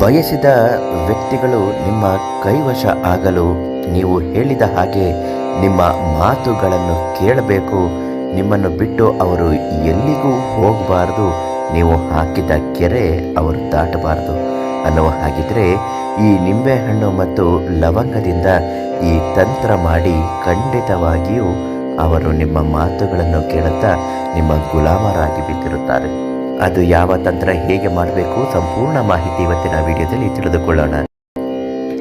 ಬಯಸಿದ ವ್ಯಕ್ತಿಗಳು ನಿಮ್ಮ ಕೈವಶ ಆಗಲು ನೀವು ಹೇಳಿದ ಹಾಗೆ ನಿಮ್ಮ ಮಾತುಗಳನ್ನು ಕೇಳಬೇಕು. ನಿಮ್ಮನ್ನು ಬಿಟ್ಟು ಅವರು ಎಲ್ಲಿಗೂ ಹೋಗಬಾರ್ದು. ನೀವು ಹಾಕಿದ ಕೆರೆ ಅವರು ದಾಟಬಾರದು ಅನ್ನುವ ಹಾಗಿದ್ರೆ ಈ ನಿಂಬೆಹಣ್ಣು ಮತ್ತು ಲವಂಗದಿಂದ ಈ ತಂತ್ರ ಮಾಡಿ ಖಂಡಿತವಾಗಿಯೂ ಅವರು ನಿಮ್ಮ ಮಾತುಗಳನ್ನು ಕೇಳುತ್ತಾ ನಿಮ್ಮ ಗುಲಾಮರಾಗಿ ಬಿದ್ದಿರುತ್ತಾರೆ. ಅದು ಯಾವ ತಂತ್ರ ಹೇಗೆ ಮಾಡಬೇಕು ಸಂಪೂರ್ಣ ಮಾಹಿತಿ ಇವತ್ತಿನ ವಿಡಿಯೋದಲ್ಲಿ ತಿಳಿದುಕೊಳ್ಳೋಣ.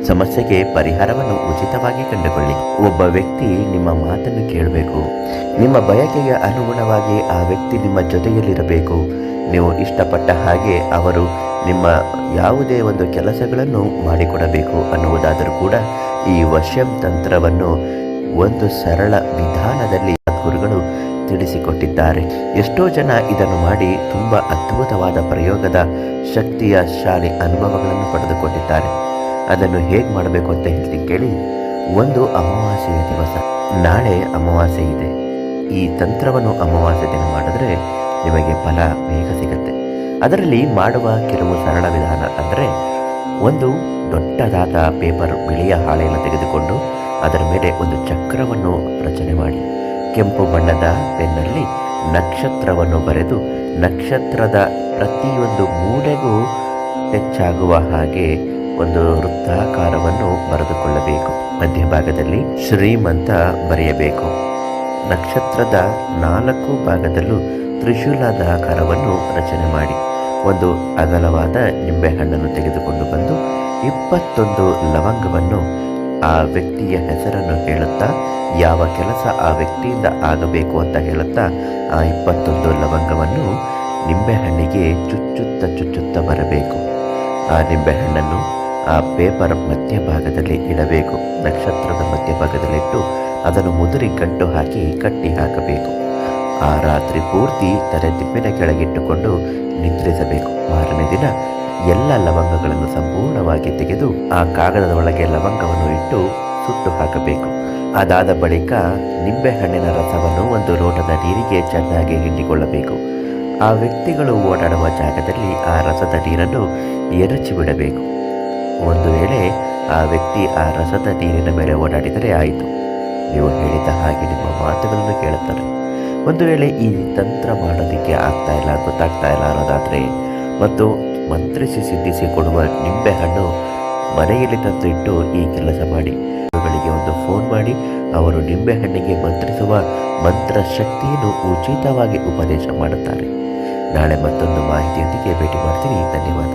ಸಮಸ್ಯೆಗೆ ಪರಿಹಾರವನ್ನು ಉಚಿತವಾಗಿ ಕಂಡುಕೊಳ್ಳಿ. ಒಬ್ಬ ವ್ಯಕ್ತಿ ನಿಮ್ಮ ಮಾತನ್ನು ಕೇಳಬೇಕು. ನಿಮ್ಮ ಬಯಕೆಗೆ ಅನುಗುಣವಾಗಿ ಆ ವ್ಯಕ್ತಿ ನಿಮ್ಮ ಜೊತೆಯಲ್ಲಿರಬೇಕು. ನೀವು ಇಷ್ಟಪಟ್ಟ ಹಾಗೆ ಅವರು ನಿಮ್ಮ ಯಾವುದೇ ಒಂದು ಕೆಲಸಗಳನ್ನು ಮಾಡಿಕೊಡಬೇಕು ಅನ್ನುವುದಾದರೂ ಕೂಡ ಈ ವಶ್ಯಂ ತಂತ್ರವನ್ನು ಒಂದು ಸರಳ ವಿಧಾನದಲ್ಲಿ ಗುರುಗಳು ತಿಳಿಸಿಕೊಟ್ಟಿದ್ದಾರೆ. ಎಷ್ಟೋ ಜನ ಇದನ್ನು ಮಾಡಿ ತುಂಬ ಅದ್ಭುತವಾದ ಪ್ರಯೋಗದ ಶಕ್ತಿಯ ಶಾಲೆ ಅನುಭವಗಳನ್ನು ಪಡೆದುಕೊಂಡಿದ್ದಾರೆ. ಅದನ್ನು ಹೇಗೆ ಮಾಡಬೇಕು ಅಂತ ಹೇಳಿ ಕೇಳಿ, ಒಂದು ಅಮಾವಾಸ್ಯೆಯ ದಿವಸ. ನಾಳೆ ಅಮಾವಾಸ್ಯೆ ಇದೆ. ಈ ತಂತ್ರವನ್ನು ಅಮಾವಾಸ್ಯೆ ದಿನ ಮಾಡಿದ್ರೆ ನಿಮಗೆ ಫಲ ಬೇಗ ಸಿಗುತ್ತೆ. ಅದರಲ್ಲಿ ಮಾಡುವ ಕೆಲವು ಸರಳ ವಿಧಾನ ಅಂದರೆ, ಒಂದು ದೊಡ್ಡದಾದ ಪೇಪರ್ ಬಿಳಿಯ ಹಾಳೆಯನ್ನು ತೆಗೆದುಕೊಂಡು ಅದರ ಮೇಲೆ ಒಂದು ಚಕ್ರವನ್ನು ರಚನೆ ಮಾಡಿ. ಕೆಂಪು ಬಣ್ಣದ ಪೆನ್ನಲ್ಲಿ ನಕ್ಷತ್ರವನ್ನು ಬರೆದು ನಕ್ಷತ್ರದ ಪ್ರತಿಯೊಂದು ಮೂಲೆಗೂ ಹೆಚ್ಚಾಗುವ ಹಾಗೆ ಒಂದು ವೃತ್ತಾಕಾರವನ್ನು ಬರೆದುಕೊಳ್ಳಬೇಕು. ಮಧ್ಯಭಾಗದಲ್ಲಿ ಶ್ರೀಮಂತ ಬರೆಯಬೇಕು. ನಕ್ಷತ್ರದ ನಾಲ್ಕು ಭಾಗದಲ್ಲೂ ತ್ರಿಶೂಲದ ಆಕಾರವನ್ನು ರಚನೆ ಮಾಡಿ. ಒಂದು ಅಗಲವಾದ ನಿಂಬೆಹಣ್ಣನ್ನು ತೆಗೆದುಕೊಂಡು ಬಂದು ಇಪ್ಪತ್ತೊಂದು ಲವಂಗವನ್ನು ಆ ವ್ಯಕ್ತಿಯ ಹೆಸರನ್ನು ಹೇಳುತ್ತಾ, ಯಾವ ಕೆಲಸ ಆ ವ್ಯಕ್ತಿಯಿಂದ ಆಗಬೇಕು ಅಂತ ಹೇಳುತ್ತಾ, ಆ ಇಪ್ಪತ್ತೊಂದು ಲವಂಗವನ್ನು ನಿಂಬೆಹಣ್ಣಿಗೆ ಚುಚ್ಚುತ್ತ ಚುಚ್ಚುತ್ತ ಬರಬೇಕು. ಆ ನಿಂಬೆಹಣ್ಣನ್ನು ಆ ಪೇಪರ್ ಮಧ್ಯಭಾಗದಲ್ಲಿ ಇಡಬೇಕು. ನಕ್ಷತ್ರದ ಮಧ್ಯಭಾಗದಲ್ಲಿಟ್ಟು ಅದನ್ನು ಮುದುರಿ ಗಂಟು ಹಾಕಿ ಕಟ್ಟಿ ಹಾಕಬೇಕು. ಆ ರಾತ್ರಿ ಪೂರ್ತಿ ತಲೆ ತಿಪ್ಪಿನ ಕೆಳಗಿಟ್ಟುಕೊಂಡು ನಿದ್ರಿಸಬೇಕು. ಮಾರನೇ ದಿನ ಎಲ್ಲ ಲವಂಗಗಳನ್ನು ಸಂಪೂರ್ಣವಾಗಿ ತೆಗೆದು ಆ ಕಾಗದದ ಒಳಗೆ ಲವಂಗವನ್ನು ಇಟ್ಟು ಸುಟ್ಟು ಹಾಕಬೇಕು. ಅದಾದ ಬಳಿಕ ನಿಂಬೆಹಣ್ಣಿನ ರಸವನ್ನು ಒಂದು ಲೋಟದ ನೀರಿಗೆ ಚೆನ್ನಾಗಿ ಹಿಂಡಿಕೊಳ್ಳಬೇಕು. ಆ ವ್ಯಕ್ತಿಗಳು ಓಡಾಡುವ ಜಾಗದಲ್ಲಿ ಆ ರಸದ ನೀರನ್ನು ಎರಚಿ ಬಿಡಬೇಕು. ಒಂದು ವೇಳೆ ಆ ವ್ಯಕ್ತಿ ಆ ರಸದ ನೀರಿನ ಮೇಲೆ ಓಡಾಡಿದರೆ ಆಯಿತು. ನೀವು ಹೇಳಿದ ಹಾಗೆ ನಿಮ್ಮ ಮಾತುಗಳನ್ನು ಕೇಳುತ್ತಾರೆ. ಒಂದು ವೇಳೆ ಈ ತಂತ್ರ ಮಾಡೋದಕ್ಕೆ ಆಗ್ತಾ ಇಲ್ಲ, ಗೊತ್ತಾಗ್ತಾ ಇಲ್ಲ ಅನ್ನೋದಾದರೆ, ಮತ್ತು ಮಂತ್ರಿಸಿ ಸಿದ್ಧಿಸಿ ಕೊಡುವ ನಿಂಬೆಹಣ್ಣು ಮನೆಯಲ್ಲಿ ತಂದು ಇಟ್ಟು ಈ ಕೆಲಸ ಮಾಡಿ ಅವರುಗಳಿಗೆ ಒಂದು ಫೋನ್ ಮಾಡಿ, ಅವರು ನಿಂಬೆಹಣ್ಣಿಗೆ ಮಂತ್ರಿಸುವ ಮಂತ್ರ ಶಕ್ತಿಯನ್ನು ಉಚಿತವಾಗಿ ಉಪದೇಶ ಮಾಡುತ್ತಾರೆ. ನಾಳೆ ಮತ್ತೊಂದು ಮಾಹಿತಿಯೊಂದಿಗೆ ಭೇಟಿ ಮಾಡ್ತೀನಿ. ಧನ್ಯವಾದ.